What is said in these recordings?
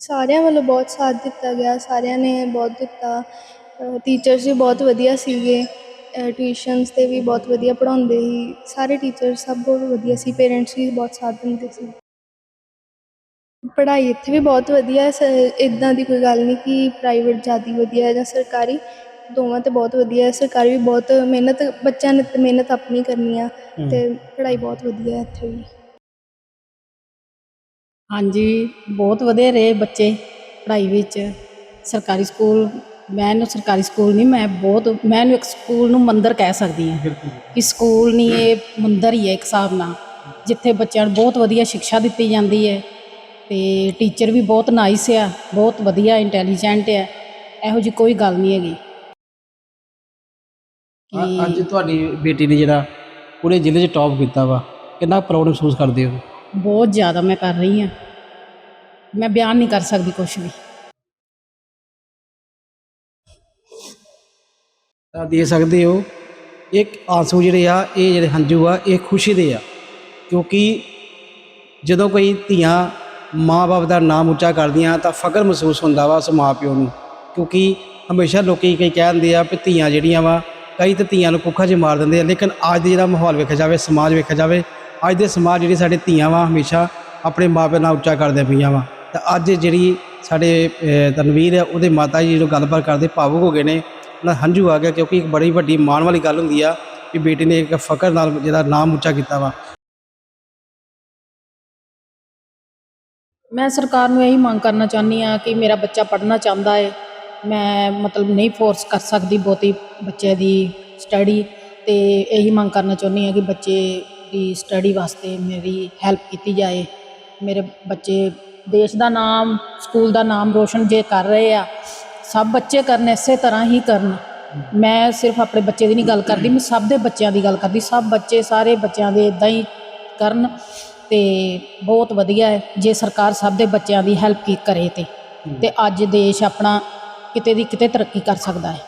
ਸਾਰਿਆਂ ਵੱਲੋਂ ਬਹੁਤ ਸਾਥ ਦਿੱਤਾ ਗਿਆ ਸਾਰਿਆਂ ਨੇ ਬਹੁਤ ਦਿੱਤਾ। ਟੀਚਰਸ ਵੀ ਬਹੁਤ ਵਧੀਆ ਸੀਗੇ ਟਿਊਸ਼ਨਸ ਤੇ ਵੀ ਬਹੁਤ ਵਧੀਆ ਪੜ੍ਹਾਉਂਦੇ ਸੀ। ਸਾਰੇ ਟੀਚਰ ਸਭ ਬਹੁਤ ਵਧੀਆ ਸੀ ਪੇਰੈਂਟਸ ਵੀ ਬਹੁਤ ਸਾਥ ਦਿੰਦੇ ਸੀ। ਪੜ੍ਹਾਈ ਇੱਥੇ ਵੀ ਬਹੁਤ ਵਧੀਆ ਇਦਾਂ ਦੀ ਕੋਈ ਗੱਲ ਨਹੀਂ ਕਿ ਪ੍ਰਾਈਵੇਟ ਜ਼ਿਆਦਾ ਵਧੀਆ ਹੈ ਜਾਂ ਸਰਕਾਰੀ ਦੋਵਾਂ ਤੇ ਬਹੁਤ ਵਧੀਆ। ਹੈ ਸਰਕਾਰੀ ਵੀ ਬਹੁਤ ਮਿਹਨਤ ਬੱਚਿਆਂ ਨੇ ਮਿਹਨਤ ਆਪਣੀ ਕਰਨੀ ਆ ਤੇ ਪੜ੍ਹਾਈ ਬਹੁਤ ਵਧੀਆ ਹੈ ਇੱਥੇ ਵੀ। ਹਾਂਜੀ ਬਹੁਤ ਵਧੀਆ ਰਹੇ ਬੱਚੇ ਪੜ੍ਹਾਈ ਵਿੱਚ। ਸਰਕਾਰੀ ਸਕੂਲ ਮੈਂ ਇਹਨੂੰ ਸਰਕਾਰੀ ਸਕੂਲ ਨਹੀਂ ਮੈਂ ਬਹੁਤ ਮੈਂ ਇਹਨੂੰ ਇੱਕ ਸਕੂਲ ਨੂੰ ਮੰਦਰ ਕਹਿ ਸਕਦੀ ਹਾਂ। ਕਿ ਸਕੂਲ ਨਹੀਂ ਇਹ ਮੰਦਰ ਹੀ ਹੈ ਇੱਕ ਹਿਸਾਬ ਨਾਲ। ਜਿੱਥੇ ਬੱਚਿਆਂ ਨੂੰ ਬਹੁਤ ਵਧੀਆ ਸਿੱਖਿਆ ਦਿੱਤੀ ਜਾਂਦੀ ਹੈ ਤੇ ਟੀਚਰ ਵੀ ਬਹੁਤ ਨਾਈਸ ਆ ਬਹੁਤ ਵਧੀਆ ਇੰਟੈਲੀਜੈਂਟ ਹੈ ਇਹੋ ਜੀ ਕੋਈ ਗੱਲ ਨਹੀਂ ਹੈਗੀ। ਅ- ਅੱਜ ਤੁਹਾਡੀ ਬੇਟੀ ਨੇ ਜਿਹੜਾ ਪੂਰੇ ਜ਼ਿਲ੍ਹੇ 'ਚ ਟੌਪ ਕੀਤਾ ਵਾ ਕਿੰਨਾ ਪ੍ਰਾਊਡ ਮਹਿਸੂਸ ਕਰਦੇ ਹੋ? ਬਹੁਤ ਜ਼ਿਆਦਾ ਮੈਂ ਕਰ ਰਹੀ ਹਾਂ। ਮੈਂ ਬਿਆਨ ਨਹੀਂ ਕਰ ਸਕਦੀ ਕੁਝ ਵੀ। ਤਾਂ ਦੇ ਸਕਦੇ ਹੋ, ਇੱਕ ਆਂਸੂ ਜਿਹੜੇ ਆ, ਇਹ ਜਿਹੜੇ ਹੰਝੂ ਆ, ਇਹ ਖੁਸ਼ੀ ਦੇ ਆ। ਕਿਉਂਕਿ ਜਦੋਂ ਕੋਈ ਧੀਆਂ ਮਾਂ-ਬਾਪ ਦਾ ਨਾਮ ਉੱਚਾ ਕਰਦੀਆਂ, ਤਾਂ ਫਖਰ ਮਹਿਸੂਸ ਹੁੰਦਾ ਵਾ ਉਸ ਮਾਂ-ਪਿਓ ਨੂੰ। ਕਿਉਂਕਿ ਹਮੇਸ਼ਾ ਲੋਕੀ ਕਈ ਕਹਿੰਦੇ ਆ ਵੀ ਧੀਆਂ ਜਿਹੜੀਆਂ ਵਾ, ਕਈ ਤਾਂ ਧੀਆਂ ਨੂੰ ਕੁੱਖਾਂ 'ਚ ਮਾਰ ਦਿੰਦੇ ਆ, ਲੇਕਿਨ ਅੱਜ ਦਾ ਜਿਹੜਾ ਮਾਹੌਲ ਵੇਖਿਆ ਜਾਵੇ, ਸਮਾਜ ਵੇਖਿਆ ਜਾਵੇ ਅੱਜ ਦੇ ਸਮਾਜ ਜਿਹੜੀ ਸਾਡੇ ਧੀਆਂ ਵਾ ਹਮੇਸ਼ਾ ਆਪਣੇ ਮਾਪੇ ਨਾਲ ਉੱਚਾ ਕਰਦੇ ਪਈਆਂ ਵਾ। ਤਾਂ ਅੱਜ ਜਿਹੜੀ ਸਾਡੇ ਤਨਵੀਰ ਹੈ ਉਹਦੇ ਮਾਤਾ ਜੀ ਜਦੋਂ ਗੱਲਬਾਤ ਕਰਦੇ ਭਾਵੁਕ ਹੋ ਗਏ ਨੇ, ਉਹਨਾਂ ਹੰਝੂ ਆ ਗਿਆ ਕਿਉਂਕਿ ਇੱਕ ਬੜੀ ਵੱਡੀ ਮਾਣ ਵਾਲੀ ਗੱਲ ਹੁੰਦੀ ਆ ਕਿ ਬੇਟੀ ਨੇ ਇੱਕ ਫਕਰ ਨਾਲ ਜਿਹਦਾ ਨਾਮ ਉੱਚਾ ਕੀਤਾ ਵਾ। ਮੈਂ ਸਰਕਾਰ ਨੂੰ ਇਹੀ ਮੰਗ ਕਰਨਾ ਚਾਹੁੰਦੀ ਆ ਕਿ ਮੇਰਾ ਬੱਚਾ ਪੜ੍ਹਨਾ ਚਾਹੁੰਦਾ ਹੈ ਮੈਂ ਮਤਲਬ ਨਹੀਂ ਫੋਰਸ ਕਰ ਸਕਦੀ ਬਹੁਤੀ ਬੱਚੇ ਦੀ ਸਟੱਡੀ ਤੇ ਇਹੀ ਮੰਗ ਕਰਨਾ ਚਾਹੁੰਦੀ ਆ ਕਿ ਬੱਚੇ ਦੀ ਸਟੱਡੀ ਵਾਸਤੇ ਮੇਰੀ ਹੈਲਪ ਕੀਤੀ ਜਾਏ। ਮੇਰੇ ਬੱਚੇ ਦੇਸ਼ ਦਾ ਨਾਮ ਸਕੂਲ ਦਾ ਨਾਮ ਰੋਸ਼ਨ ਜੇ ਕਰ ਰਹੇ ਆ, ਸਭ ਬੱਚੇ ਕਰਨ ਇਸੇ ਤਰ੍ਹਾਂ ਹੀ ਕਰਨ। ਮੈਂ ਸਿਰਫ ਆਪਣੇ ਬੱਚੇ ਦੀ ਨਹੀਂ ਗੱਲ ਕਰਦੀ, ਮੈਂ ਸਭ ਦੇ ਬੱਚਿਆਂ ਦੀ ਗੱਲ ਕਰਦੀ। ਸਭ ਬੱਚੇ ਸਾਰੇ ਬੱਚਿਆਂ ਦੇ ਇਦਾਂ ਹੀ ਕਰਨ ਤੇ ਬਹੁਤ ਵਧੀਆ ਹੈ, ਜੇ ਸਰਕਾਰ ਸਭ ਦੇ ਬੱਚਿਆਂ ਦੀ ਹੈਲਪ ਕੀ ਕਰੇ ਤੇ। ਤੇ ਅੱਜ ਦੇਸ਼ ਆਪਣਾ ਕਿਤੇ ਦੀ ਕਿਤੇ ਤਰੱਕੀ ਕਰ ਸਕਦਾ ਹੈ।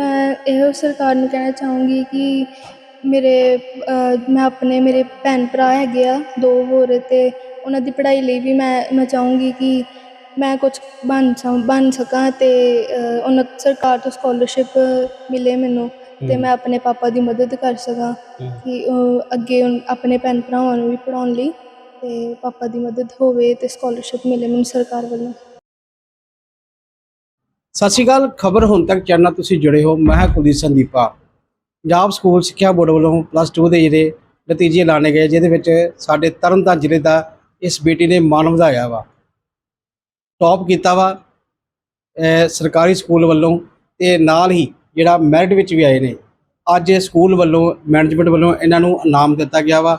ਮੈਂ ਇਹੋ ਸਰਕਾਰ ਨੂੰ ਕਹਿਣਾ ਚਾਹੂੰਗੀ ਕਿ ਮੇਰੇ ਮੈਂ ਆਪਣੇ ਮੇਰੇ ਭੈਣ ਭਰਾ ਹੈਗੇ ਆ ਦੋ ਹੋਰ ਤੇ ਉਹਨਾਂ ਦੀ ਪੜ੍ਹਾਈ ਲਈ ਵੀ ਮੈਂ ਮੈਂ ਚਾਹੂੰਗੀ ਕਿ ਮੈਂ ਕੁਝ ਬਣ ਸਕ ਬਣ ਸਕਾਂ ਤੇ ਅਹ, ਉਹਨਾਂ ਸਰਕਾਰ ਤੋਂ ਸਕਾਲਰਸ਼ਿਪ ਮਿਲੇ ਮੈਨੂੰ ਤੇ ਮੈਂ ਆਪਣੇ ਪਾਪਾ ਦੀ ਮਦਦ ਕਰ ਸਕਾਂ ਕਿ ਉਹ ਅੱਗੇ ਆਪਣੇ ਭੈਣ ਭਰਾਵਾਂ ਨੂੰ ਵੀ ਪੜ੍ਹਾਉਣ ਲਈ ਤੇ ਪਾਪਾ ਦੀ ਮਦਦ ਹੋਵੇ ਤੇ ਸਕਾਲਰਸ਼ਿਪ ਮਿਲੇ ਮੈਨੂੰ ਸਰਕਾਰ ਵੱਲੋਂ। ਸਤਿ ਸ਼੍ਰੀ ਅਕਾਲ, ਖਬਰ ਹੁਣ ਤੱਕ ਚੈਨਲ ਤੁਸੀਂ ਜੁੜੇ ਹੋ, ਮੈਂ ਹਾਂ ਕੁਲਦੀਪ ਸੰਦੀਪਾ। ਪੰਜਾਬ ਸਕੂਲ ਸਿੱਖਿਆ ਬੋਰਡ ਵੱਲੋਂ ਪਲੱਸ 2 ਦੇ ਜਿਹੜੇ ਨਤੀਜੇ ਲਾਣੇ ਗਏ, ਜਿਹਦੇ ਵਿੱਚ ਸਾਡੇ ਤਰਨਤਾਰਨ ਜ਼ਿਲ੍ਹੇ ਦਾ ਇਸ ਬੇਟੀ ਨੇ ਮਾਣ ਵਧਾਇਆ ਵਾ। ਟੌਪ ਕੀਤਾ ਵਾ ਸਰਕਾਰੀ ਸਕੂਲ ਵੱਲੋਂ ਤੇ ਨਾਲ ਹੀ ਜਿਹੜਾ ਮੈਰਿਟ ਵਿੱਚ ਵੀ ਆਏ ਨੇ। ਅੱਜ ਸਕੂਲ ਵੱਲੋਂ ਮੈਨੇਜਮੈਂਟ ਵੱਲੋਂ ਇਹਨਾਂ ਨੂੰ ਇਨਾਮ ਦਿੱਤਾ ਗਿਆ ਵਾ,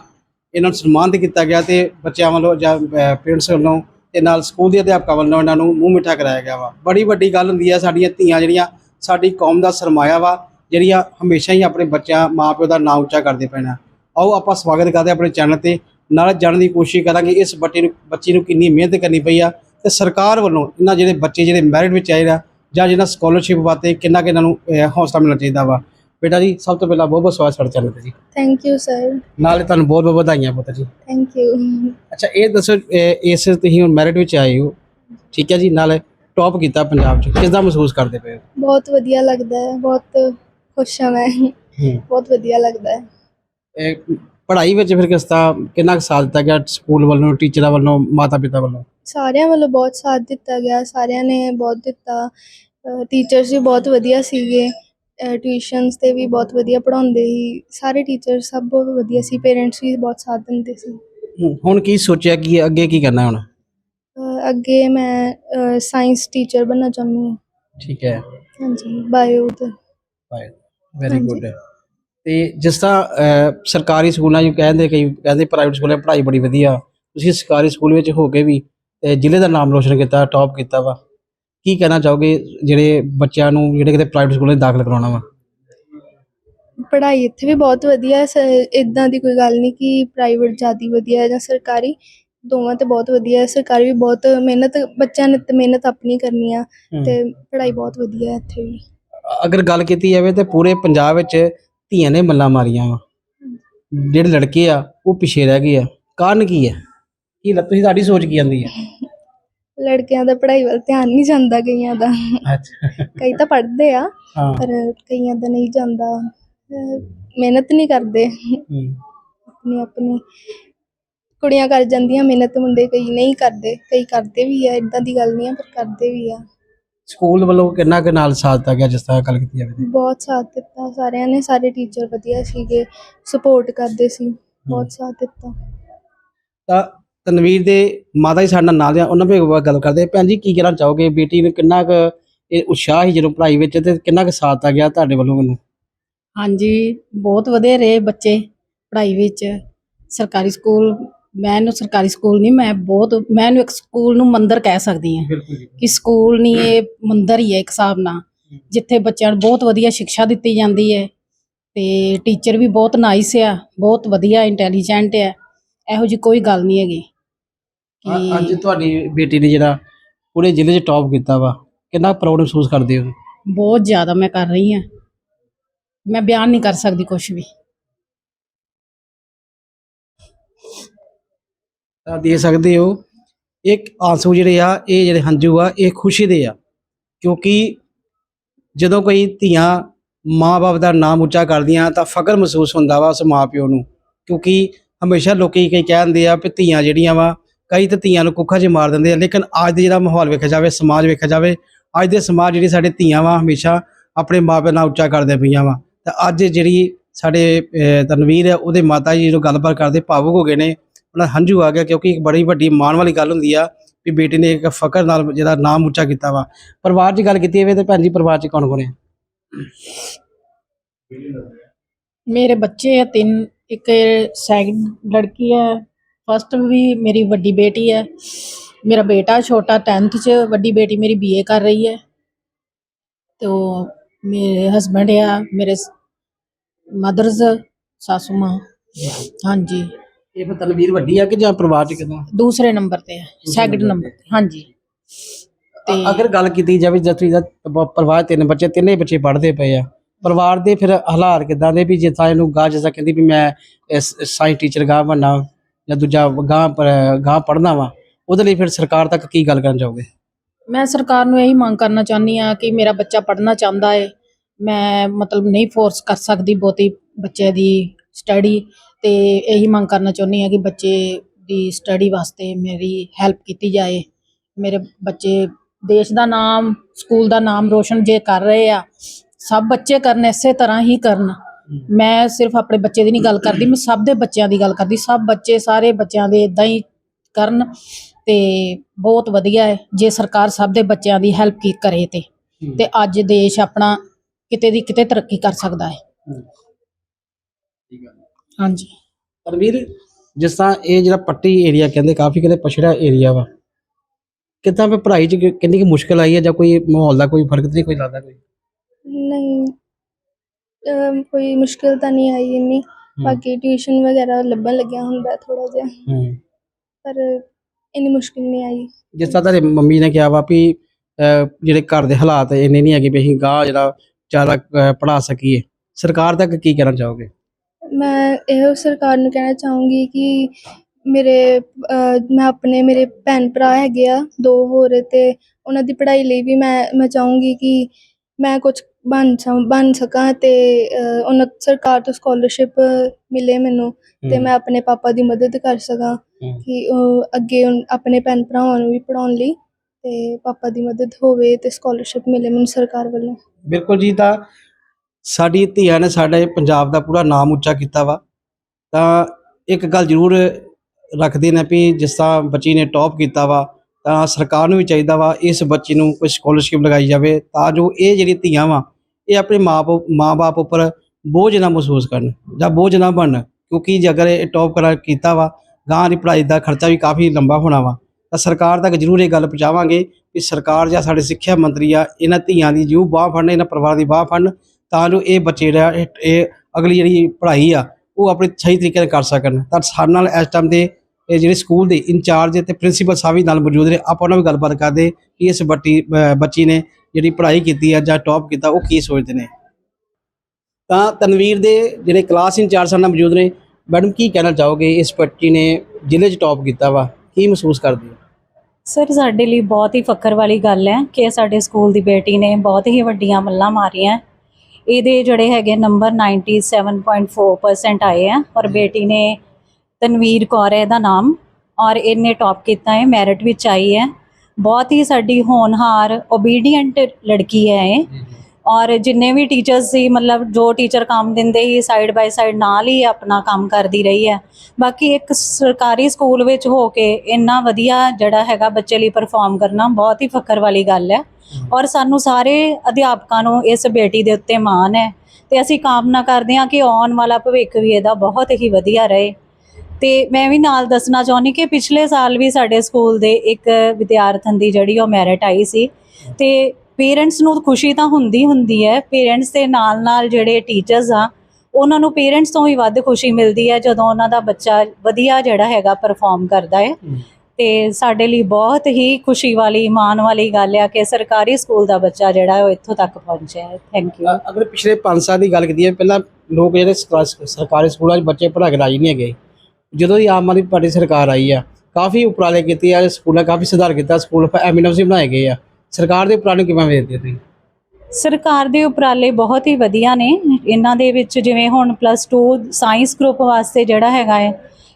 ਇਹਨਾਂ ਨੂੰ ਸਨਮਾਨਿਤ ਕੀਤਾ ਗਿਆ ਤੇ ਬੱਚਿਆਂ ਵੱਲੋਂ ਜਾਂ ਪੇਰੈਂਟਸ ਵੱਲੋਂ ਤੇ ਨਾਲ ਸਕੂਲ ਦੇ ਅਧਿਆਪਕਾਂ ਵੱਲੋਂ ਇਹਨਾਂ ਨੂੰ ਮੂੰਹ ਮਿੱਠਾ ਕਰਾਇਆ ਗਿਆ ਵਾ। ਬੜੀ ਵੱਡੀ ਗੱਲ ਹੁੰਦੀ ਆ ਸਾਡੀਆਂ ਧੀਆਂ ਜਿਹੜੀਆਂ ਸਾਡੀ ਕੌਮ ਦਾ ਸਰਮਾਇਆ ਵਾ ਜਿਹੜੀਆਂ ਹਮੇਸ਼ਾ ਹੀ ਆਪਣੇ ਬੱਚਿਆਂ ਮਾਪਿਓ ਦਾ ਨਾਂ ਉੱਚਾ ਕਰਦੇ ਪੈਣਾ ਆਓ ਆਪਾਂ ਸਵਾਗਤ ਕਰਦੇ ਆਪਣੇ ਚੈਨਲ ਤੇ। ਨਾਲ ਜਾਣਨ ਦੀ ਕੋਸ਼ਿਸ਼ ਕਰਾਂਗੇ ਇਸ ਬੱਚੇ ਨੂੰ ਬੱਚੀ ਨੂੰ ਕਿੰਨੀ ਮਿਹਨਤ ਕਰਨੀ ਪਈ ਆ ਤੇ ਸਰਕਾਰ ਵੱਲੋਂ ਇਹਨਾਂ ਜਿਹੜੇ ਬੱਚੇ ਜਿਹੜੇ ਮੈਰਿਟ ਵਿੱਚ ਆਏ ਆ ਜਾਂ ਜਿਹਨਾਂ ਸਕਾਲਰਸ਼ਿਪ ਵਾਸਤੇ ਕਿੰਨਾ ਕਿ ਇਹਨਾਂ ਨੂੰ ਅਹ, ਹੌਸਲਾ ਮਿਲਣਾ ਚਾਹੀਦਾ ਵਾ। ਬੇਟਾ ਜੀ ਸਭ ਤੋਂ ਪਹਿਲਾਂ ਬਹੁਤ ਬਹੁਤ ਸਵਾਗਤ ਸਾਡੇ ਚੈਨਲ ਤੇ ਜੀ। ਥੈਂਕ ਯੂ ਸਰ ਨਾਲੇ ਤੁਹਾਨੂੰ ਬਹੁਤ ਬਹੁਤ ਵਧਾਈਆਂ ਪੁੱਤ ਜੀ। ਥੈਂਕ ਯੂ ਅੱਛਾ ਇਹ ਦੱਸੋ ਅਹ, ਇਸ ਤੁਸੀਂ ਹੁਣ ਮੈਰਿਟ ਵਿੱਚ ਆਏ ਹੋ। ਠੀਕ ਹੈ ਜੀ ਨਾਲ ਟੌਪ ਕੀਤਾ ਪੰਜਾਬ 'ਚ। ਕਿਸ ਦਾ ਮਹਿਸੂਸ ਕਰਦੇ ਪਏ ਹੋ? ਬਹੁਤ ਵਧੀਆ ਲੱਗਦਾ ਹੈ ਬਹੁਤ ਖੁਸ਼ ਹਾਂ ਮੈਂ। ਬਹੁਤ ਵਧੀਆ ਲੱਗਦਾ ਹੈ। ਇਹ ਪੜ੍ਹਾਈ ਵਿੱਚ ਫਿਰ ਕਿਸ ਤਰ੍ਹਾਂ ਕਿੰਨਾ ਕੁ ਸਾਥ ਦਿੱਤਾ ਗਿਆ ਸਕੂਲ ਵੱਲੋਂ ਟੀਚਰਾਂ ਵੱਲੋਂ ਮਾਤਾ ਪਿਤਾ ਵੱਲੋਂ? ਸਾਰਿਆਂ ਵੱਲੋਂ ਬਹੁਤ ਸਾਥ ਦਿੱਤਾ ਗਿਆ ਸਾਰਿਆਂ ਨੇ ਬਹੁਤ ਦਿੱਤਾ। ਟੀਚਰਸ ਵੀ ਬਹੁਤ ਵਧੀਆ ਸੀਗੇ। ਟਿਊਸ਼ਨਸ ਤੇ ਵੀ ਬਹੁਤ ਵਧੀਆ ਪੜ੍ਹਾਉਂਦੇ ਸੀ। ਸਾਰੇ ਟੀਚਰ ਸਭ ਬਹੁਤ ਵਧੀਆ ਸੀ। ਪੇਰੈਂਟਸ ਵੀ ਬਹੁਤ ਸਾਥ ਦਿੰਦੇ ਸੀ। ਹੂੰ, ਹੁਣ ਕੀ ਸੋਚਿਆ ਕਿ ਅੱਗੇ ਕੀ ਕਰਨਾ ਹੁਣ? ਅਹ, ਅੱਗੇ ਮੈਂ ਸਾਇੰਸ ਟੀਚਰ ਬਣਨਾ ਚਾਹੁੰਦੀ ਹਾਂ। ਠੀਕ ਹੈ। ਹਾਂਜੀ ਬਾਇਓ ਦਾ ਵੈਰੀ ਹਾਂਜੀ। ਗੁੱਡ ਤੇ ਜਿਸ ਤਰ੍ਹਾਂ ਅਹ, ਸਰਕਾਰੀ ਸਕੂਲਾਂ 'ਚ ਕਹਿੰਦੇ ਕਈ ਕਹਿੰਦੇ ਪ੍ਰਾਈਵੇਟ ਸਕੂਲਾਂ 'ਚ ਪੜ੍ਹਾਈ ਬੜੀ ਵਧੀਆ। ਤੁਸੀਂ ਸਰਕਾਰੀ ਸਕੂਲ ਵਿੱਚ ਹੋ ਕੇ ਵੀ ਤੇ ਜ਼ਿਲ੍ਹੇ ਦਾ ਨਾਮ ਰੋਸ਼ਨ ਕੀਤਾ ਟੌਪ ਕੀਤਾ ਵਾ। ਕੀ ਕਹਿਣਾ ਚਾਹੋਗੇ ਜਿਹੜੇ ਬੱਚਿਆਂ ਨੂੰ ਜਿਹੜੇ ਕਿਤੇ ਪ੍ਰਾਈਵੇਟ ਸਕੂਲਾਂ 'ਚ ਦਾਖਲ ਕਰਾਉਣਾ ਵਾ? ਪੜ੍ਹਾਈ ਇੱਥੇ ਵੀ ਬਹੁਤ ਵਧੀਆ ਹੈ ਇਦਾਂ ਦੀ ਕੋਈ ਗੱਲ ਨਹੀਂ ਕਿ ਪ੍ਰਾਈਵੇਟ ਜ਼ਿਆਦਾ ਵਧੀਆ ਹੈ ਜਾਂ ਸਰਕਾਰੀ ਦੋਵਾਂ ਤੇ ਬਹੁਤ ਵਧੀਆ ਹੈ ਸਰਕਾਰੀ ਵੀ ਬਹੁਤ ਮਿਹਨਤ ਬੱਚਿਆਂ ਨੇ ਤੇ ਮਿਹਨਤ ਆਪਣੀ ਕਰਨੀ ਆ ਤੇ ਪੜ੍ਹਾਈ ਬਹੁਤ ਵਧੀਆ ਹੈ ਇੱਥੇ ਵੀ। ਅਗਰ ਗੱਲ ਕੀਤੀ ਜਾਵੇ ਤੇ ਪੂਰੇ ਪੰਜਾਬ ਵਿੱਚ ਧੀਆਂ ਨੇ ਮੱਲਾਂ ਮਾਰੀਆਂ ਵਾ। ਜਿਹੜੇ ਲੜਕੇ ਆ ਉਹ ਪਿਛੇ ਰਹਿ ਗਏ ਆ। ਕਾਰਨ ਕੀ ਹੈ? ਕੀ ਤੁਸੀਂ ਤੁਹਾਡੀ ਸੋਚ ਕੀ ਆਂਦੀ ਹੈ? ਲੜਕਿਆਂ ਦਾ ਪੜ੍ਹਾਈ ਵੱਲ ਧਿਆਨ ਨਹੀਂ ਜਾਂਦਾ ਕਈਆਂ ਦਾ। ਅੱਛਾ। ਕਈ ਤਾਂ ਪੜ੍ਹਦੇ ਆ ਹਾਂ। ਪਰ ਕਈਆਂ ਦਾ ਨਹੀਂ ਜਾਂਦਾ। ਅਹ ਮਿਹਨਤ ਨਹੀਂ ਕਰਦੇ। ਹੂੰ। ਆਪਣੀ ਆਪਣੀ ਕੁੜੀਆਂ ਕਰ ਜਾਂਦੀਆਂ ਮਿਹਨਤ ਮੁੰਡੇ ਕਈ ਨਹੀਂ ਕਰਦੇ। ਕਈ ਕਰਦੇ ਵੀ ਆ ਇਦਾਂ ਦੀ ਗੱਲ ਨਹੀਂ ਆ ਪਰ ਕਰਦੇ ਵੀ ਆ। ਸਕੂਲ ਵੱਲੋਂ ਕਿੰਨਾ ਕੁ ਨਾਲ ਸਾਥ ਦਿੱਤਾ ਗਿਆ ਜਿਸ ਤਰ੍ਹਾਂ ਗੱਲ ਕੀਤੀ ਜਾਵੇ ਤੇ? ਬਹੁਤ ਸਾਥ ਦਿੱਤਾ। ਸਾਰਿਆਂ ਨੇ ਸਾਰੇ ਟੀਚਰ ਵਧੀਆ ਸੀਗੇ ਸਪੋਰਟ ਕਰਦੇ ਸੀ। ਬਹੁਤ ਸਾਥ ਦਿੱਤਾ। ਤਾਂ ਤਨਵੀਰ ਦੇ ਮਾਤਾ ਜੀ ਸਾਡੇ ਨਾਲ ਨਾਲ ਆ ਉਹਨਾਂ ਵੀ ਗੱਲ ਕਰਦੇ ਭੈਣ ਜੀ ਕੀ ਕਹਿਣਾ ਚਾਹੋਗੇ? ਬੇਟੀ ਨੂੰ ਕਿੰਨਾ ਕੁ ਇਹ ਉਤਸ਼ਾਹ ਸੀ ਜਦੋਂ ਪੜ੍ਹਾਈ ਵਿੱਚ ਤੇ ਕਿੰਨਾ ਕੁ ਸਾਥ ਆ ਗਿਆ ਤੁਹਾਡੇ ਵੱਲੋਂ ਮੈਨੂੰ? ਹਾਂਜੀ ਬਹੁਤ ਵਧੀਆ ਰਹੇ ਬੱਚੇ ਪੜ੍ਹਾਈ ਵਿੱਚ। ਸਰਕਾਰੀ ਸਕੂਲ ਮੈਂ ਇਹਨੂੰ ਸਰਕਾਰੀ ਸਕੂਲ ਨਹੀਂ ਮੈਂ ਬਹੁਤ ਮੈਂ ਇਹਨੂੰ ਇੱਕ ਸਕੂਲ ਨੂੰ ਮੰਦਰ ਕਹਿ ਸਕਦੀ ਹਾਂ। ਬਿਲਕੁਲ ਜੀ। ਕਿ ਸਕੂਲ ਨਹੀਂ ਇਹ ਮੰਦਰ ਹੀ ਹੈ ਇੱਕ ਹਿਸਾਬ ਨਾਲ। ਜਿੱਥੇ ਬੱਚਿਆਂ ਨੂੰ ਬਹੁਤ ਵਧੀਆ ਸਿੱਖਿਆ ਦਿੱਤੀ ਜਾਂਦੀ ਹੈ ਤੇ ਟੀਚਰ ਵੀ ਬਹੁਤ ਨਾਈਸ ਆ ਬਹੁਤ ਵਧੀਆ ਇੰਟੈਲੀਜੈਂਟ ਆ। ਇਹੋ ਜੀ ਕੋਈ ਗੱਲ ਨਹੀਂ ਹੈਗੀ। ਅ- ਅੱਜ ਕਿ ਤੁਹਾਡੀ ਬੇਟੀ ਨੇ ਜਿਹੜਾ ਪੂਰੇ ਜ਼ਿਲ੍ਹੇ 'ਚ ਟੌਪ ਕੀਤਾ ਵਾ ਕਿੰਨਾ ਪ੍ਰਾਊਡ ਮਹਿਸੂਸ ਕਰਦੇ ਹੋ? ਬਹੁਤ ਜ਼ਿਆਦਾ ਮੈਂ ਕਰ ਰਹੀ ਹਾਂ। ਮੈਂ ਬਿਆਨ ਨਹੀਂ ਕਰ ਸਕਦੀ ਕੁਝ ਵੀ। ਤਾਂ ਦੇ ਸਕਦੇ ਹੋ ਇੱਕ ਆਂਸੂ ਜਿਹੜੇ ਆ ਇਹ ਜਿਹੜੇ ਹੰਝੂ ਆ ਇਹ ਖੁਸ਼ੀ ਦੇ ਆ। ਕਿਉਂਕਿ ਜਦੋਂ ਕੋਈ ਧੀਆਂ ਮਾਂ-ਬਾਪ ਦਾ ਨਾਮ ਉੱਚਾ ਕਰਦੀਆਂ ਤਾਂ ਫਖਰ ਮਹਿਸੂਸ ਹੁੰਦਾ ਵਾ ਉਸ ਮਾਂ-ਪਿਓ ਨੂੰ। ਕਿਉਂਕਿ ਹਮੇਸ਼ਾ ਲੋਕੀ ਕਈ ਕਹਿੰਦੇ ਆ ਕਿ ਧੀਆਂ ਜਿਹੜੀਆਂ ਵਾ ਕਈ ਤਾਂ ਧੀਆਂ ਨੂੰ ਕੁੱਖਾ 'ਚ ਮਾਰ ਦਿੰਦੇ ਆ, ਲੇਕਿਨ ਅੱਜ ਦਾ ਜਿਹੜਾ ਮਾਹੌਲ ਵੇਖਿਆ ਜਾਵੇ, ਸਮਾਜ ਵੇਖਿਆ ਜਾਵੇ, ਅੱਜ ਦੇ ਸਮਾਜ ਜਿਹੜੀ ਸਾਡੇ ਧੀਆਂ ਵਾ ਹਮੇਸ਼ਾ ਆਪਣੇ ਮਾਪੇ ਨਾਲ ਉੱਚਾ ਕਰਦੇ ਪਈਆਂ ਵਾ। ਤਾਂ ਅੱਜ ਜਿਹੜੀ ਸਾਡੇ ਤਨਵੀਰ ਹੈ ਉਹਦੇ ਮਾਤਾ ਜੀ ਜਦੋਂ ਗੱਲਬਾਤ ਕਰਦੇ ਭਾਵੁਕ ਹੋ ਗਏ ਨੇ, ਉਹਨਾਂ ਹੰਝੂ ਆ ਗਿਆ ਕਿਉਂਕਿ ਇੱਕ ਬੜੀ ਵੱਡੀ ਮਾਣ ਵਾਲੀ ਗੱਲ ਹੁੰਦੀ ਆ ਵੀ ਬੇਟੀ ਨੇ ਇੱਕ ਫਕਰ ਨਾਲ ਜਿਹੜਾ ਨਾਮ ਉੱਚਾ ਕੀਤਾ ਵਾ। ਪਰਿਵਾਰ 'ਚ ਗੱਲ ਕੀਤੀ ਜਾਵੇ ਤੇ ਭੈਣ ਜੀ ਪਰਿਵਾਰ 'ਚ ਕੌਣ ਕੌਣ ਹੈ ਮੇਰੇ ਬੱਚੇ ਆ ਤਿੰਨ, ਇੱਕ ਸੈਕਿੰਡ ਲੜਕੀ ਹੈ ਫਸਟ ਵੀ ਮੇਰੀ ਵੱਡੀ ਬੇਟੀ ਹੈ। ਮੇਰਾ ਬੇਟਾ ਛੋਟਾ 10th ਚ ਵੱਡੀ ਬੇਟੀ ਮੇਰੀ ਬੀਏ ਕਰ ਰਹੀ ਹੈ। ਤੋ ਮੇਰੇ ਹਸਬੰਡ ਆ ਮੇਰੇ ਮਦਰਸ ਸਾਸੂ ਮਾਂ। ਹਾਂਜੀ। ਇਹ ਫਿਰ ਤਨਵੀਰ ਵੱਡੀ ਆ ਕਿ ਜਾਂ ਪਰਿਵਾਰ 'ਚ ਕਿਦਾਂ? ਦੂਸਰੇ ਨੰਬਰ ਤੇ ਹੈ ਸੈਕਿੰਡ ਨੰਬਰ ਤੇ। ਹਾਂਜੀ। ਤੇ ਅਗਰ ਗੱਲ ਕੀਤੀ ਜਾਵੇ ਜਦ ਤੁਸੀਂ ਦਾ ਪ- ਪਰਿਵਾਰ ਤਿੰਨ ਬੱਚੇ ਤਿੰਨੇ ਬੱਚੇ ਪੜ੍ਹਦੇ ਪਏ ਆ। ਪਰਿਵਾਰ ਦੇ ਫਿਰ ਹਾਲਾਤ ਕਿਦਾਂ ਦੇ ਵੀ ਜਿੱਦਾਂ ਇਹਨੂੰ ਗਾਂ ਜਿੱਦਾਂ ਕਹਿੰਦੀ ਵੀ ਮੈਂ ਸਾਇੰਸ ਟੀਚਰ ਗਾਂ ਬਣਨਾ। ਜਾਂ ਦੂਜਾ ਗਾਂ ਗਾਂ ਪੜ੍ਹਨਾ ਵਾ, ਉਹਦੇ ਲਈ ਫਿਰ ਸਰਕਾਰ ਤੱਕ ਕੀ ਗੱਲ ਕਰਨ ਚਾਹੋਗੇ ਮੈਂ ਸਰਕਾਰ ਨੂੰ ਇਹੀ ਮੰਗ ਕਰਨਾ ਚਾਹੁੰਦੀ ਆ ਕਿ ਮੇਰਾ ਬੱਚਾ ਪੜ੍ਹਨਾ ਚਾਹੁੰਦਾ ਹੈ ਮੈਂ ਮਤਲਬ ਨਹੀਂ ਫੋਰਸ ਕਰ ਸਕਦੀ ਬਹੁਤੀ ਬੱਚੇ ਦੀ ਸਟੱਡੀ ਤੇ ਇਹੀ ਮੰਗ ਕਰਨਾ ਚਾਹੁੰਦੀ ਆ ਕਿ ਬੱਚੇ ਦੀ ਸਟੱਡੀ ਵਾਸਤੇ ਮੇਰੀ ਹੈਲਪ ਕੀਤੀ ਜਾਏ। ਮੇਰੇ ਬੱਚੇ ਦੇਸ਼ ਦਾ ਨਾਮ ਸਕੂਲ ਦਾ ਨਾਮ ਰੋਸ਼ਨ ਜੇ ਕਰ ਰਹੇ ਆ, ਸਭ ਬੱਚੇ ਕਰਨ ਇਸੇ ਤਰ੍ਹਾਂ ਹੀ ਕਰਨ। ਮੈਂ ਸਿਰਫ ਆਪਣੇ ਬੱਚੇ ਦੀ ਨਹੀਂ ਗੱਲ ਕਰਦੀ ਮੈਂ ਸਭ ਦੇ ਬੱਚਿਆਂ ਦੀ ਗੱਲ ਕਰਦੀ। ਸਭ ਬੱਚੇ ਸਾਰੇ ਬੱਚਿਆਂ ਦੇ ਇਦਾਂ ਹੀ ਕਰਨ ਤੇ ਬਹੁਤ ਵਧੀਆ ਹੈ ਜੇ ਸਰਕਾਰ ਸਭ ਦੇ ਬੱਚਿਆਂ ਦੀ ਹੈਲਪ ਕੀ ਕਰੇ ਤੇ। ਤੇ ਅੱਜ ਦੇਸ਼ ਆਪਣਾ ਕਿਤੇ ਦੀ ਕਿਤੇ ਤਰੱਕੀ ਕਰ ਸਕਦਾ ਹੈ। ਹਾਂਜੀ। ਤਨਵੀਰ ਜਿਸ ਤਰ੍ਹਾਂ ਇਹ ਜਿਹੜਾ ਪੱਟੀ ਏਰੀਆ ਕਹਿੰਦੇ ਕਾਫੀ ਕਹਿੰਦੇ ਪਛੜਾ ਏਰੀਆ ਵਾ। ਕਿੱਦਾਂ ਵੀ ਪੜ੍ਹਾਈ 'ਚ ਕਿ- ਕਿੰਨੀ ਕੁ ਮੁਸ਼ਕਲ ਆਈ ਹੈ ਜਾਂ ਕੋਈ ਮਾਹੌਲ ਦਾ ਕੋਈ ਫ਼ਰਕ ਤਾਂ ਨਹੀਂ ਕੋਈ ਲੱਗਦਾ ਕੋਈ? ਨਹੀਂ ਅਮ ਕੋਈ ਮੁਸ਼ਕਿਲ ਤਾਂ ਨਹੀਂ ਆਈ ਇੰਨੀ। ਬਾਕੀ ਟਿਊਸ਼ਨ ਵਗੈਰਾ ਲੱਭਣ ਲੱਗਿਆ ਹੁੰਦਾ ਥੋੜਾ ਜਿਹਾ। ਹੂੰ। ਪਰ ਇੰਨੀ ਮੁਸ਼ਕਿਲ ਨਹੀਂ ਆਈ। ਜਿਸ ਤਰ੍ਹਾਂ ਤੁਹਾਡੇ ਮੰਮੀ ਨੇ ਕਿਹਾ ਵਾ ਵੀ ਅਹ, ਜਿਹੜੇ ਘਰ ਦੇ ਹਾਲਾਤ ਇੰਨੇ ਨਹੀਂ ਹੈਗੇ ਵੀ ਅਸੀਂ ਗਾਂ ਜਿਹੜਾ ਜ਼ਿਆਦਾ ਪੜਾ ਸਕੀਏ। ਸਰਕਾਰ ਤੱਕ ਕੀ ਕਹਿਣਾ ਚਾਹੋਗੇ? ਮੈਂ ਇਹੋ ਸਰਕਾਰ ਨੂੰ ਕਹਿਣਾ ਚਾਹੂੰਗੀ ਕਿ ਮੇਰੇ ਅਹ, ਮੈਂ ਆਪਣੇ ਮੇਰੇ ਭੈਣ ਭਰਾ ਹੈਗੇ ਆ ਦੋ ਹੋਰ ਤੇ ਉਹਨਾਂ ਦੀ ਪੜ੍ਹਾਈ ਲਈ ਵੀ ਮੈਂ ਮੈਂ ਚਾਹੂੰਗੀ ਕਿ ਮੈਂ ਕੁਝ ਬਣ ਸਕ ਬਣ ਸਕਾਂ ਤੇ ਅਹ, ਉਹਨਾਂ ਸਰਕਾਰ ਤੋਂ ਸਕਾਲਰਸ਼ਿਪ ਮਿਲੇ ਮੈਨੂੰ ਤੇ ਮੈਂ ਆਪਣੇ ਪਾਪਾ ਦੀ ਮਦਦ ਕਰ ਸਕਾਂ। ਕਿ ਉਹ ਅੱਗੇ ਉਨ- ਆਪਣੇ ਭੈਣ ਭਰਾਵਾਂ ਨੂੰ ਵੀ ਪੜਾਉਣ ਲਈ ਤੇ ਪਾਪਾ ਦੀ ਮਦਦ ਹੋਵੇ ਤੇ ਸਕਾਲਰਸ਼ਿਪ ਮਿਲੇ ਮੈਨੂੰ ਸਰਕਾਰ ਵੱਲੋਂ। ਬਿਲਕੁਲ ਜੀ ਤਾਂ ਸਾਡੀ ਧੀਆਂ ਨੇ ਸਾਡੇ ਪੰਜਾਬ ਦਾ ਪੂਰਾ ਨਾਮ ਉੱਚਾ ਕੀਤਾ ਵਾ। ਤਾਂ ਇੱਕ ਗੱਲ ਜ਼ਰੂਰ ਰੱਖਦੇ ਨੇ ਵੀ ਜਿਸ ਤਰ੍ਹਾਂ ਬੱਚੀ ਨੇ ਟੌਪ ਕੀਤਾ ਵਾ ਤਾਂ ਸਰਕਾਰ ਨੂੰ ਵੀ ਚਾਹੀਦਾ ਵਾ ਇਸ ਬੱਚੀ ਨੂੰ ਕੋਈ ਸਕਾਲਰਸ਼ਿਪ ਲਗਾਈ ਜਾਵੇ ਤਾਂ ਜੋ ਇਹ ਜਿਹੜੀ ਧੀਆਂ ਵਾ, ਇਹ ਆਪਣੇ ਮਾਪੇ ਮਾਪੇ ਉੱਪਰ ਬੋਝ ਨਾ ਮਹਿਸੂਸ ਕਰਨ ਜਾਂ ਬੋਝ ਨਾ ਬਣਨ। ਕਿਉਂਕਿ ਜੇ ਅਗਰ ਇਹ ਟੌਪ ਕਰਾ ਕੀਤਾ ਵਾ ਗਾਂ ਦੀ ਪੜ੍ਹਾਈ ਦਾ ਖਰਚਾ ਵੀ ਕਾਫੀ ਲੰਬਾ ਹੋਣਾ ਵਾ। ਤਾਂ ਸਰਕਾਰ ਤੱਕ ਜ਼ਰੂਰ ਇਹ ਗੱਲ ਪਹੁੰਚਾਵਾਂਗੇ ਕਿ ਸਰਕਾਰ ਜਾਂ ਸਾਡੇ ਸਿੱਖਿਆ ਮੰਤਰੀ ਆ, ਇਹਨਾਂ ਧੀਆਂ ਦੀ ਜੂ ਬਾਹ ਫੜਨ, ਇਹਨਾਂ ਪਰਿਵਾਰ ਦੀ ਬਾਹ ਫੜਨ ਤਾਂ ਜੋ ਇਹ ਬੱਚੇ ਜਿਹੜਾ ਇਹ ਅਗਲੀ ਜਿਹੜੀ ਪੜ੍ਹਾਈ ਆ, ਉਹ ਆਪਣੇ ਸਹੀ ਤਰੀਕੇ ਨਾਲ ਕਰ ਸਕਣ। ਤਾਂ ਸਾਡੇ ਨਾਲ ਇਸ ਟਾਈਮ ਦੇ ਇਹ ਜਿਹੜੇ ਸਕੂਲ ਦੇ ਇੰਚਾਰਜ ਤੇ ਪ੍ਰਿੰਸੀਪਲ ਸਾਹਿਬ ਵੀ ਨਾਲ ਮੌਜੂਦ ਨੇ, ਆਪਾਂ ਉਹਨਾਂ ਨਾਲ ਵੀ ਗੱਲਬਾਤ ਕਰਦੇ ਕਿ ਇਸ ਬੱਟੀ ਬੱਚੀ ਨੇ ਜਿਹੜੀ ਪੜ੍ਹਾਈ ਕੀਤੀ ਹੈ ਜਾਂ ਟੌਪ ਕੀਤਾ, ਉਹ ਕੀ ਸੋਚਦੇ ਨੇ। ਤਾਂ ਤਨਵੀਰ ਦੇ ਜਿਹੜੇ ਕਲਾਸ ਇੰਚਾਰਜ ਸਾਡੇ ਨਾਲ ਮੌਜੂਦ ਨੇ, ਮੈਡਮ ਕੀ ਕਹਿਣਾ ਚਾਹੋਗੇ? ਇਸ ਬੱਚੀ ਨੇ ਜ਼ਿਲ੍ਹੇ 'ਚ ਟੌਪ ਕੀਤਾ ਵਾ, ਕੀ ਮਹਿਸੂਸ ਕਰਦੇ ਹੋ? ਸਰ ਸਾਡੇ ਲਈ ਬਹੁਤ ਹੀ ਫਕਰ ਵਾਲੀ ਗੱਲ ਹੈ ਕਿ ਸਾਡੇ ਸਕੂਲ ਦੀ ਬੇਟੀ ਨੇ ਬਹੁਤ ਹੀ ਵੱਡੀਆਂ ਮੱਲਾਂ ਮਾਰੀਆਂ। ਇਹਦੇ ਜਿਹੜੇ ਹੈਗੇ ਨੰਬਰ 97.4% ਆਏ ਆ ਔਰ ਬੇਟੀ ਨੇ ਤਨਵੀਰ ਕੌਰ ਹੈ ਇਹਦਾ ਨਾਮ ਔਰ ਇਹਨੇ ਟੌਪ ਕੀਤਾ ਹੈ ਮੈਰਿਟ ਵਿੱਚ ਆਈ ਹੈ। ਬਹੁਤ ਹੀ ਸਾਡੀ ਹੋਣਹਾਰ ਓਬੀਡੀਐਂਟ ਲੜਕੀ ਹੈ ਇਹ। ਔਰ ਜਿੰਨੇ ਵੀ ਟੀਚਰਸ ਸੀ ਮਤਲਬ ਜੋ ਟੀਚਰ ਕੰਮ ਦਿੰਦੇ ਹੀ ਸਾਈਡ ਬਾਈ ਸਾਈਡ ਨਾਲ ਹੀ ਆਪਣਾ ਕੰਮ ਕਰਦੀ ਰਹੀ ਹੈ। ਬਾਕੀ ਇੱਕ ਸਰਕਾਰੀ ਸਕੂਲ ਵਿੱਚ ਹੋ ਕੇ ਇੰਨਾ ਵਧੀਆ ਜਿਹੜਾ ਹੈਗਾ ਬੱਚੇ ਲਈ ਪਰਫਾਰਮ ਕਰਨਾ ਬਹੁਤ ਹੀ ਫਖਰ ਵਾਲੀ ਗੱਲ ਹੈ। ਔਰ ਸਾਨੂੰ ਸਾਰੇ ਅਧਿਆਪਕਾਂ ਨੂੰ ਇਸ ਬੇਟੀ ਦੇ ਉੱਤੇ ਮਾਣ ਹੈ। ਤੇ ਅਸੀਂ ਕਾਮਨਾ ਕਰਦੇ ਹਾਂ ਕਿ ਆਉਣ ਵਾਲਾ ਭਵਿੱਖ ਵੀ ਇਹਦਾ ਬਹੁਤ ਹੀ ਵਧੀਆ ਰਹੇ। ਤੇ ਮੈਂ ਵੀ ਨਾਲ ਦੱਸਣਾ ਚਾਹੁੰਦੀ ਕਿ ਪਿਛਲੇ ਸਾਲ ਵੀ ਸਾਡੇ ਸਕੂਲ ਦੇ ਇੱਕ ਵਿਦਿਆਰਥਣ ਦੀ ਜਿਹੜੀ ਉਹ ਮੈਰਿਟ ਆਈ ਸੀ ਤੇ ਪੇਰੈਂਟਸ ਨੂੰ ਖੁਸ਼ੀ ਤਾਂ ਹੁੰਦੀ ਹੁੰਦੀ ਹੈ ਪੇਰੈਂਟਸ ਦੇ ਨਾਲ ਨਾਲ ਜਿਹੜੇ ਟੀਚਰਸ ਆ ਉਹਨਾਂ ਨੂੰ ਪੇਰੈਂਟਸ ਤੋਂ ਵੀ ਵੱਧ ਖੁਸ਼ੀ ਮਿਲਦੀ ਹੈ ਜਦੋਂ ਉਹਨਾਂ ਦਾ ਬੱਚਾ ਵਧੀਆ ਜਿਹੜਾ ਹੈਗਾ ਪਰਫਾਰਮ ਕਰਦਾ ਹੈ। ਤੇ ਸਾਡੇ ਲਈ ਬਹੁਤ ਹੀ ਖੁਸ਼ੀ ਵਾਲੀ ਮਾਣ ਵਾਲੀ ਗੱਲ ਆ ਕਿ ਸਰਕਾਰੀ ਸਕੂਲ ਦਾ ਬੱਚਾ ਜਿਹੜਾ ਉਹ ਇੱਥੋਂ ਤੱਕ ਪਹੁੰਚਿਆ ਹੈ। ਥੈਂਕ ਯੂ ਅਗਰ ਪਿਛਲੇ 5 ਸਾਲ ਦੀ ਗੱਲ ਹੈ ਪਹਿਲਾਂ ਲੋਕ ਜਿਹੜੇ ਸਰਕਾ- ਸਰਕਾਰੀ ਸਕੂਲਾਂ 'ਚ ਬੱਚੇ ਪੜ੍ਹਾ ਕੇ ਰਾਜੀ ਨਹੀਂ ਹੈਗੇ। ਜਦੋਂ ਦੀ ਆਮ ਆਦਮੀ ਪਾਰਟੀ ਸਰਕਾਰ ਆਈ ਆ ਕਾਫੀ ਉਪਰਾਲੇ ਕੀਤੇ ਆ ਸਕੂਲਾਂ ਕਾਫੀ ਸੁਧਾਰ ਕੀਤਾ ਸਕੂਲ ਐਮੀਨੈਂਸ ਵੀ ਬਣਾਏ ਗਏ ਆ। ਸਰਕਾਰ ਦੇ ਉਪਰਾਲੇ ਕਿਵੇਂ ਵੇਖਦੇ ਤੁਸੀਂ? ਸਰਕਾਰ ਦੇ ਉਪਰਾਲੇ ਬਹੁਤ ਹੀ ਵਧੀਆ ਨੇ। ਇਹਨਾਂ ਦੇ ਵਿੱਚ ਜਿਵੇਂ ਹੁਣ ਪਲੱਸ 2 ਸਾਇੰਸ ਗਰੁੱਪ ਵਾਸਤੇ ਜਿਹੜਾ ਹੈਗਾ ਹੈ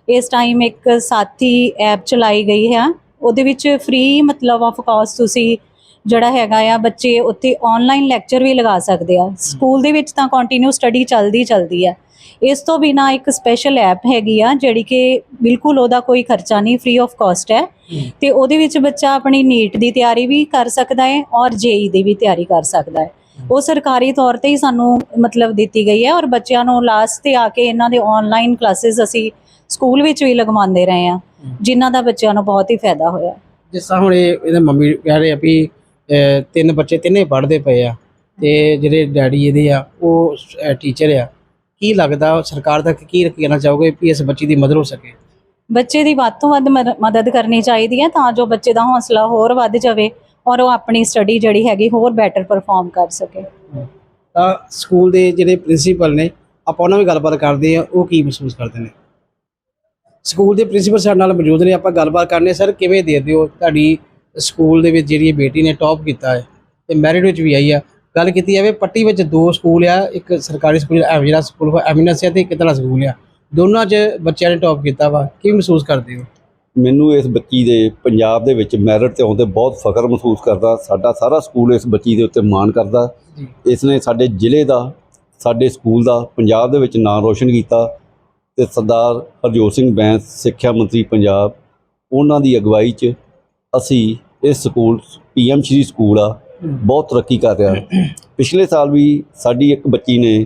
ਇਸ ਟਾਈਮ ਇੱਕ ਸਾਥੀ ਐਪ ਚਲਾਈ ਗਈ ਹੈ। ਉਹਦੇ ਵਿੱਚ ਫ੍ਰੀ ਮਤਲਬ ਆਫ ਕਾਸਟ ਤੁਸੀਂ ਜਿਹੜਾ ਹੈਗਾ ਆ ਬੱਚੇ ਉੱਥੇ ਆਨਲਾਈਨ ਲੈਕਚਰ ਵੀ ਲਗਾ ਸਕਦੇ ਆ। ਸਕੂਲ ਦੇ ਵਿੱਚ ਤਾਂ ਕੰਟੀਨਿਊ ਸਟੱਡੀ ਚੱਲਦੀ ਚੱਲਦੀ ਆ। ਇਸ ਤੋਂ ਬਿਨਾ ਇੱਕ ਸਪੈਸ਼ਲ ਐਪ ਹੈਗੀ ਆ ਜਿਹੜੀ ਕਿ ਬਿਲਕੁਲ ਉਹਦਾ ਕੋਈ ਖਰਚਾ ਨਹੀਂ ਫ੍ਰੀ ਆਫ ਕਾਸਟ ਹੈ। ਤੇ ਉਹਦੇ ਵਿੱਚ ਬੱਚਾ ਆਪਣੀ ਨੀਟ ਦੀ ਤਿਆਰੀ ਵੀ ਕਰ ਸਕਦਾ ਹੈ ਔਰ ਜੇਈ ਦੀ ਵੀ ਤਿਆਰੀ ਕਰ ਸਕਦਾ ਹੈ। ਉਹ ਸਰਕਾਰੀ ਤੌਰ ਤੇ ਹੀ ਸਾਨੂੰ ਮਤਲਬ ਦਿੱਤੀ ਗਈ ਹੈ ਔਰ ਬੱਚਿਆਂ ਨੂੰ ਲਾਸਟ ਤੇ ਆ ਕੇ ਇਹਨਾਂ ਦੇ ਆਨਲਾਈਨ ਕਲਾਸਿਸ ਅਸੀਂ ਸਕੂਲ ਵਿੱਚ ਵੀ ਲਗਵਾਉਂਦੇ ਰਹੇ ਹਾਂ ਜਿਨ੍ਹਾਂ ਦਾ ਬੱਚਿਆਂ ਨੂੰ ਬਹੁਤ ਹੀ ਫਾਇਦਾ ਹੋਇਆ। ਜਿਸ ਤਰ੍ਹਾਂ ਹੁਣ ਇਹ ਇਹਦੇ ਮੰਮੀ ਕਹਿ ਰਹੇ ਆ ਵੀ ਤਿੰਨ ਬੱਚੇ ਤਿੰਨੇ ਪੜ੍ਹਦੇ ਪਏ ਆ ਤੇ ਜਿਹੜੇ ਡੈਡੀ ਇਹਦੇ ਆ ਉਹ ਟੀਚਰ ਆ। ਕੀ ਲੱਗਦਾ ਸਰਕਾਰ ਤੱਕ ਕੀ ਕਹਿਣਾ ਚਾਹੋਗੇ ਵੀ ਇਸ ਬੱਚੀ ਦੀ ਮਦਦ ਹੋ ਸਕੇ? ਬੱਚੇ ਦੀ ਵੱਧ ਤੋਂ ਵੱਧ ਮਦ- ਮਦਦ ਕਰਨੀ ਚਾਹੀਦੀ ਹੈ ਤਾਂ ਜੋ ਬੱਚੇ ਦਾ ਹੌਸਲਾ ਹੋਰ ਵੱਧ ਜਾਵੇ ਔਰ ਉਹ ਆਪਣੀ ਸਟੱਡੀ ਜਿਹੜੀ ਹੈਗੀ ਹੋਰ ਬੈਟਰ ਪਰਫਾਰਮ ਕਰ ਸਕੇ। ਤਾਂ ਸਕੂਲ ਦੇ ਜਿਹੜੇ ਪ੍ਰਿੰਸੀਪਲ ਨੇ ਆਪਾਂ ਉਹਨਾਂ ਨਾਲ ਵੀ ਗੱਲਬਾਤ ਕਰਦੇ ਆ ਉਹ ਕੀ ਮਹਿਸੂਸ ਕਰਦੇ ਨੇ? ਸਕੂਲ ਦੇ ਪ੍ਰਿੰਸੀਪਲ ਸਾਡੇ ਨਾਲ ਮੌਜੂਦ ਨੇ ਆਪਾਂ ਗੱਲਬਾਤ ਕਰਨੇ ਸਰ ਕਿਵੇਂ ਦੇਖਦੇ ਹੋ ਤੁਹਾਡੀ ਸਕੂਲ ਦੇ ਵਿੱਚ ਜਿਹੜੀ ਇਹ ਬੇਟੀ ਨੇ ਟੌਪ ਕੀਤਾ ਹੈ ਤੇ ਮੈਰਿਟ ਵਿੱਚ ਵੀ ਆਈ ਆ ਗੱਲ ਕੀਤੀ ਜਾਵੇ ਪੱਟੀ ਵਿੱਚ ਦੋ ਸਕੂਲ ਆ ਇੱਕ ਸਰਕਾਰੀ ਸਕੂਲ ਐਵੀਰਾ ਸਕੂਲ ਐਮੀਨੈਂਸ ਹੈ ਤੇ ਇੱਕ ਤਰ੍ਹਾਂ ਸਕੂਲ ਆ। ਦੋਨਾਂ 'ਚ ਬੱਚਿਆਂ ਨੇ ਟੌਪ ਕੀਤਾ ਵਾ ਕੀ ਮਹਿਸੂਸ ਕਰਦੇ ਹੋ? ਮੈਨੂੰ ਇਸ ਬੱਚੀ ਦੇ ਪੰਜਾਬ ਦੇ ਵਿੱਚ ਮੈਰਿਟ ਤੇ ਆਉਣ ਤੇ ਬਹੁਤ ਫਖਰ ਮਹਿਸੂਸ ਕਰਦਾ ਸਾਡਾ ਸਾਰਾ ਸਕੂਲ ਇਸ ਬੱਚੀ ਦੇ ਉੱਤੇ ਮਾਣ ਕਰਦਾ। ਇਸ ਨੇ ਸਾਡੇ ਜ਼ਿਲ੍ਹੇ ਦਾ ਸਾਡੇ ਸਕੂਲ ਦਾ ਪੰਜਾਬ ਦੇ ਵਿੱਚ ਨਾਮ ਰੋਸ਼ਨ ਕੀਤਾ ਤੇ ਸਰਦਾਰ ਹਰਜੋਤ ਸਿੰਘ ਬੈਂਸ ਸਿੱਖਿਆ ਮੰਤਰੀ ਪੰਜਾਬ ਉਹਨਾਂ ਦੀ ਅਗਵਾਈ 'ਚ ਅਸੀਂ ਇਸ ਸਕੂਲ ਪੀਐਮ ਸ਼੍ਰੀ ਸਕੂਲ ਆ ਬਹੁਤ ਤਰੱਕੀ ਕਰ ਰਿਹਾ। ਪਿਛਲੇ ਸਾਲ ਵੀ ਸਾਡੀ ਇੱਕ ਬੱਚੀ ਨੇ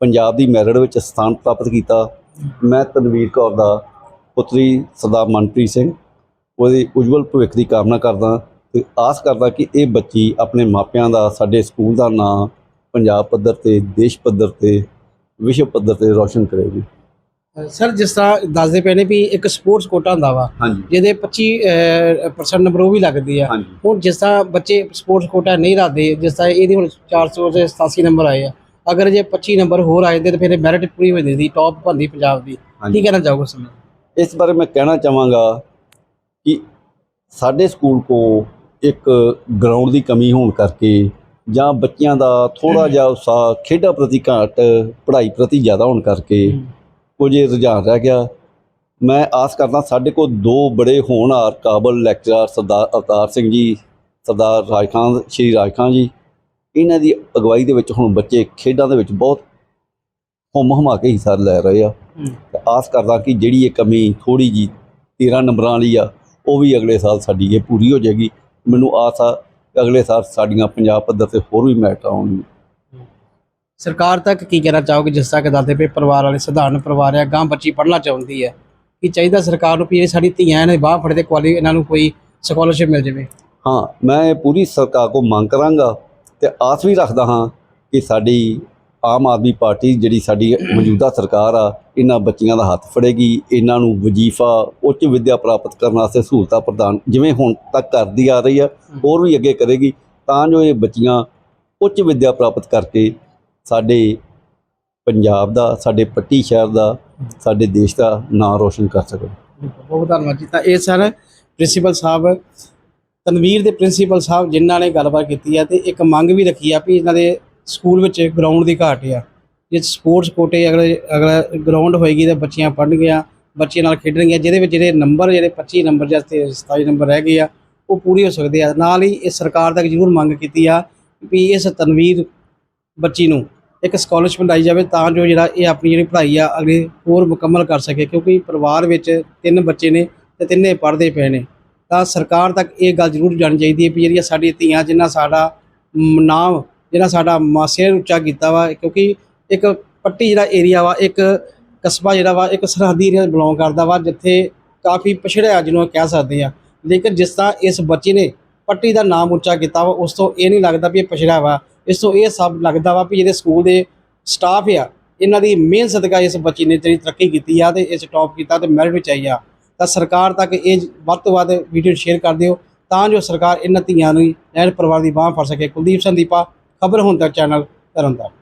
ਪੰਜਾਬ ਦੀ ਮੈਰਿਟ ਵਿੱਚ ਸਥਾਨ ਪ੍ਰਾਪਤ ਕੀਤਾ। ਮੈਂ ਤਨਵੀਰ ਕੌਰ ਦਾ ਪੁੱਤਰੀ ਸਰਦਾਰ ਮਨਪ੍ਰੀਤ ਸਿੰਘ। ਉਹਦੇ ਉਜਵਲ ਭਵਿੱਖ ਦੀ ਕਾਮਨਾ ਕਰਦਾ ਤੇ ਆਸ ਕਰਦਾ ਕਿ ਇਹ ਬੱਚੀ ਆਪਣੇ ਮਾਪਿਆਂ ਦਾ, ਸਾਡੇ ਸਕੂਲ ਦਾ ਨਾਮ ਪੰਜਾਬ ਪੱਧਰ ਤੇ, ਦੇਸ਼ ਪੱਧਰ ਤੇ, ਵਿਸ਼ਵ ਪੱਧਰ ਤੇ ਰੌਸ਼ਨ ਕਰੇਗੀ। ਸਰ ਜਿਸ ਤਰ੍ਹਾਂ ਦੱਸਦੇ ਪਏ ਨੇ ਵੀ ਇੱਕ ਸਪੋਰਟਸ ਕੋਟਾ ਹੁੰਦਾ ਵਾ ਜਿਹਦੇ 25% ਪਰਸੈਂਟ ਨੰਬਰ ਉਹ ਵੀ ਲੱਗਦੀ ਆ। ਹੁਣ ਜਿਸ ਤਰ੍ਹਾਂ ਬੱਚੇ ਸਪੋਰਟਸ ਕੋਟਾ ਨਹੀਂ ਰੱਖਦੇ ਜਿਸ ਤਰ੍ਹਾਂ ਇਹਦੀ ਹੁਣ 487 ਨੰਬਰ ਆਏ ਆ। ਅਗਰ ਜੇ 25 ਨੰਬਰ ਹੋਰ ਆਏ ਤੇ ਫਿਰ ਮੈਰਿਟ ਪੂਰੀ ਹੋ ਜਾਂਦੀ ਟੌਪ ਬਣਦੀ ਪੰਜਾਬ ਦੀ। ਕੀ ਕਹਿਣਾ ਚਾਹੋਗੇ ਸਮੇਂ ਇਸ ਬਾਰੇ ਮੈਂ ਕਹਿਣਾ ਚਾਹਾਂਗਾ ਕਿ ਸਾਡੇ ਸਕੂਲ ਕੋ ਇੱਕ ਗਰਾਊਂਡ ਦੀ ਕਮੀ ਹੋਣ ਕਰਕੇ ਜਾਂ ਬੱਚਿਆਂ ਦਾ ਥੋੜਾ ਜਿਹਾ ਉਤਸ਼ਾਹ ਖੇਡਾਂ ਪ੍ਰਤੀ ਘੱਟ ਪੜ੍ਹਾਈ ਪ੍ਰਤੀ ਜ਼ਿਆਦਾ ਹੋਣ ਕਰਕੇ ਕੁਝ ਇਹ ਰੁਝਾਨ ਰਹਿ ਗਿਆ ਮੈਂ ਆਸ ਕਰਦਾ ਸਾਡੇ ਕੋਲ ਦੋ ਬੜੇ ਹੋਣਹਾਰ ਕਾਬਲ ਲੈਕਚਰਰ ਸਰਦਾਰ ਅਵਤਾਰ ਸਿੰਘ ਜੀ ਸਰਦਾਰ ਰਾਜਖਾਨ ਸ਼੍ਰੀ ਰਾਜਖਾਨ ਜੀ ਇਹਨਾਂ ਦੀ ਅਗਵਾਈ ਦੇ ਵਿੱਚ ਹੁਣ ਬੱਚੇ ਖੇਡਾਂ ਦੇ ਵਿੱਚ ਬਹੁਤ ਹੁਮ ਹੁਮਾ ਕੇ ਹਿੱਸਾ ਲੈ ਰਹੇ ਆ। ਤੇ ਆਸ ਕਰਦਾ ਕਿ ਜਿਹੜੀ ਇਹ ਕਮੀ ਥੋੜੀ ਜੀ 13 ਨੰਬਰਾਂ ਵਾਲੀ ਆ ਉਹ ਵੀ ਅਗਲੇ ਸਾਲ ਸਾਡੀ ਇਹ ਪੂਰੀ ਹੋ ਜਾਏਗੀ। ਮੈਨੂੰ ਆਸ ਆ ਅਗਲੇ ਸਾਲ ਸਾਡੀਆਂ ਪੰਜਾਬ ਪੱਧਰ ਤੇ ਹੋਰ ਵੀ ਮੈਟ ਆਉਣਗੀਆਂ। ਸਰਕਾਰ ਤੱਕ ਕੀ ਕਹਿਣਾ ਚਾਹੋਗੇ ਜਿਸ ਤਰ੍ਹਾਂ ਕਿ ਦੱਸਦੇ ਪਏ ਪਰਿਵਾਰ ਵਾਲੇ ਸਧਾਰਨ ਪਰਿਵਾਰ ਆ ਗਾਂ ਬੱਚੀ ਪੜ੍ਹਨਾ ਚਾਹੁੰਦੀ ਹੈ ਕੀ ਚਾਹੀਦਾ ਸਰਕਾਰ ਨੂੰ ਵੀ ਇਹ ਸਾਡੀ ਧੀਆਂ ਦੀ ਬਾਹ ਫੜੇ ਤੇ ਕੁਆਲੀ ਇਹਨਾਂ ਨੂੰ ਕੋਈ ਸਕਾਲਰਸ਼ਿਪ ਮਿਲ ਜਾਵੇ? ਹਾਂ ਮੈਂ ਇਹ ਪੂਰੀ ਸਰਕਾਰ ਕੋ ਮੰਗ ਕਰਾਂਗਾ ਤੇ ਆਸ ਵੀ ਰੱਖਦਾ ਹਾਂ ਕਿ ਸਾਡੀ ਆਮ ਆਦਮੀ ਪਾਰਟੀ ਜਿਹੜੀ ਸਾਡੀ ਮੌਜੂਦਾ ਸਰਕਾਰ ਆ ਇਹਨਾਂ ਬੱਚੀਆਂ ਦਾ ਹੱਥ ਫੜੇਗੀ ਇਹਨਾਂ ਨੂੰ ਵਜ਼ੀਫਾ ਉੱਚ ਵਿੱਦਿਆ ਪ੍ਰਾਪਤ ਕਰਨ ਵਾਸਤੇ ਸਹੂਲਤਾਂ ਪ੍ਰਦਾਨ ਜਿਵੇਂ ਹੁਣ ਤੱਕ ਕਰਦੀ ਆ ਰਹੀ ਆ ਹੋਰ ਵੀ ਅੱਗੇ ਕਰੇਗੀ ਤਾਂ ਜੋ ਇਹ ਬੱਚੀਆਂ ਉੱਚ ਵਿੱਦਿਆ ਪ੍ਰਾਪਤ ਕਰਕੇ ਸਾਡੇ ਪੰਜਾਬ ਦਾ, ਸਾਡੇ ਪੱਟੀ ਸ਼ਹਿਰ ਦਾ, ਸਾਡੇ ਦੇਸ਼ ਦਾ ਨਾਂ ਰੋਸ਼ਨ ਕਰ ਸਕਣ। ਬਹੁਤ ਧੰਨਵਾਦ ਜੀ। ਤਾਂ ਇਹ ਸਰ ਪ੍ਰਿੰਸੀਪਲ ਸਾਹਿਬ, ਤਨਵੀਰ ਦੇ ਪ੍ਰਿੰਸੀਪਲ ਸਾਹਿਬ ਜਿਨ੍ਹਾਂ ਨੇ ਗੱਲਬਾਤ ਕੀਤੀ ਆ ਤੇ ਇੱਕ ਮੰਗ ਵੀ ਰੱਖੀ ਆ ਵੀ ਇਹਨਾਂ ਦੇ ਸਕੂਲ ਵਿੱਚ ਗਰਾਊਂਡ ਦੀ ਘਾਟ ਆ। ਜੇ ਸਪੋਰਟਸ ਕੋਟੇ ਅਗਲੇ, ਅਗਲਾ ਗਰਾਊਂਡ ਹੋਏਗੀ ਤਾਂ ਬੱਚੀਆਂ ਪੜ੍ਹਨਗੀਆਂ ਬੱਚੇ ਨਾਲ ਖੇਡਣਗੀਆਂ, ਜਿਹਦੇ ਵਿੱਚ ਜਿਹੜੇ ਨੰਬਰ ਜਿਹੜੇ 25 ਨੰਬਰ ਜਾਂ ਤੇ 27 ਨੰਬਰ ਰਹਿ ਗਏ ਆ, ਉਹ ਪੂਰੀ ਹੋ ਸਕਦੇ ਆ। ਨਾਲ ਹੀ ਇਹ ਸਰਕਾਰ ਤੱਕ ਜ਼ਰੂਰ ਮੰਗ ਕੀਤੀ ਆ ਵੀ ਇਸ ਤਨਵੀਰ ਬੱਚੀ ਨੂੰ ਇੱਕ ਸਕਾਲਰਸ਼ਿਪ ਲਾਈ ਜਾਵੇ ਤਾਂ ਜੋ ਜਿਹੜਾ ਇਹ ਆਪਣੀ ਜਿਹੜੀ ਪੜ੍ਹਾਈ ਆ ਅਗਲੇ ਹੋਰ ਮੁਕੰਮਲ ਕਰ ਸਕੇ, ਕਿਉਂਕਿ ਪਰਿਵਾਰ ਵਿੱਚ ਤਿੰਨ ਬੱਚੇ ਨੇ ਤੇ ਤਿੰਨੇ ਪੜ੍ਹਦੇ ਪਏ ਨੇ। ਤਾਂ ਸਰਕਾਰ ਤੱਕ ਇਹ ਗੱਲ ਜ਼ਰੂਰ ਜਾਣੀ ਚਾਹੀਦੀ ਹੈ ਵੀ ਜਿਹੜੀਆਂ ਸਾਡੀਆਂ ਧੀਆਂ ਜਿਨ੍ਹਾਂ ਸਾਡਾ ਨਾਮ ਜਿਹੜਾ ਸਾਡਾ ਮਾਸਿਆ ਉੱਚਾ ਕੀਤਾ ਵਾ, ਕਿਉਂਕਿ ਇੱਕ ਪੱਟੀ ਜਿਹੜਾ ਏਰੀਆ ਵਾ, ਇੱਕ ਕਸਬਾ ਜਿਹੜਾ ਵਾ, ਇੱਕ ਸਰਹੱਦੀ ਏਰੀਆ ਬਿਲੋਂਗ ਕਰਦਾ ਵਾ, ਜਿੱਥੇ ਕਾਫੀ ਪਛੜਿਆ ਜਿਹਨੂੰ ਕਹਿ ਸਕਦੇ ਆ ਲੇਕਿਨ ਜਿਸ ਤਰ੍ਹਾਂ ਇਸ ਬੱਚੇ ਨੇ ਪੱਟੀ ਦਾ ਨਾਮ ਉੱਚਾ ਕੀਤਾ ਵਾ, ਉਸ ਤੋਂ ਇਹ ਨਹੀਂ ਲੱਗਦਾ ਵੀ ਇਹ ਪਿਛੜਿਆ ਵਾ। ਇਸ ਤੋਂ ਇਹ ਸਭ ਲੱਗਦਾ ਵਾ ਵੀ ਜਿਹੜੇ ਸਕੂਲ ਦੇ ਸਟਾਫ ਆ, ਇਹਨਾਂ ਦੀ ਮਿਹਨਤ ਸਦਕਾ ਇਸ ਬੱਚੀ ਨੇ ਜਿਹੜੀ ਤਰੱਕੀ ਕੀਤੀ ਆ ਤੇ ਇਸ ਟੌਪ ਕੀਤਾ ਤੇ ਮੈਰਿਟ ਵਿੱਚ ਆਈ ਆ। ਤਾਂ ਸਰਕਾਰ ਤੱਕ ਇਹ ਵੱਧ ਤੋਂ ਵੱਧ ਵੀਡੀਓ ਸ਼ੇਅਰ ਕਰ ਦਿਓ ਤਾਂ ਜੋ ਸਰਕਾਰ ਇਹਨਾਂ ਧੀਆਂ ਨੂੰ ਐਨ ਪਰਿਵਾਰ ਦੀ ਬਾਂਹ ਫੜ ਸਕੇ। ਕੁਲਦੀਪ ਸੰਦੀਪਾ, ਖਬਰ ਹੁਣ ਤੱਕ ਚੈਨਲ ਤਰਨਤਾਰਨ।